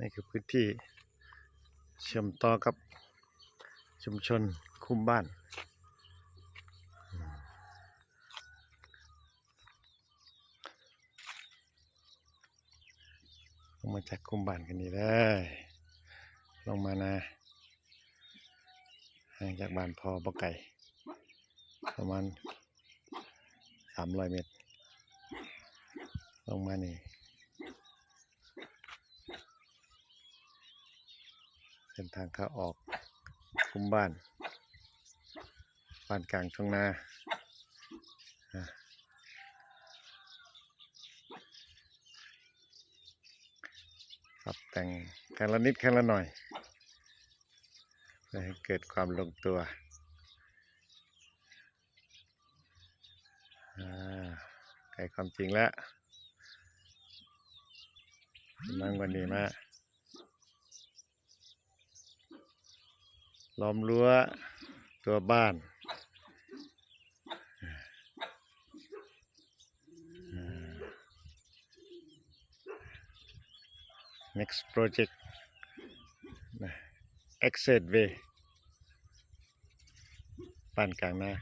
นี่คือพื้นที่เชื่อมต่อกับชุมชนคุ้มบ้านมลงมาจากคุ้มบ้านกันนี่เลยลงมานะห่างจากบ้านพอบ่ไก่ประมาณสามร้อยเมตร ลงมานี่ เส้นทางเข้าออกคุ้มบ้านบ้านกลางช่วงนาปรับแต่งกันละนิดกันละหน่อยเพื่อให้เกิดความลงตัวอ่าใกล้ความจริงแล้วนั่งวันนี้มา ล้อมรั้วตัวบ้านา next project exit way บ้านกลางนา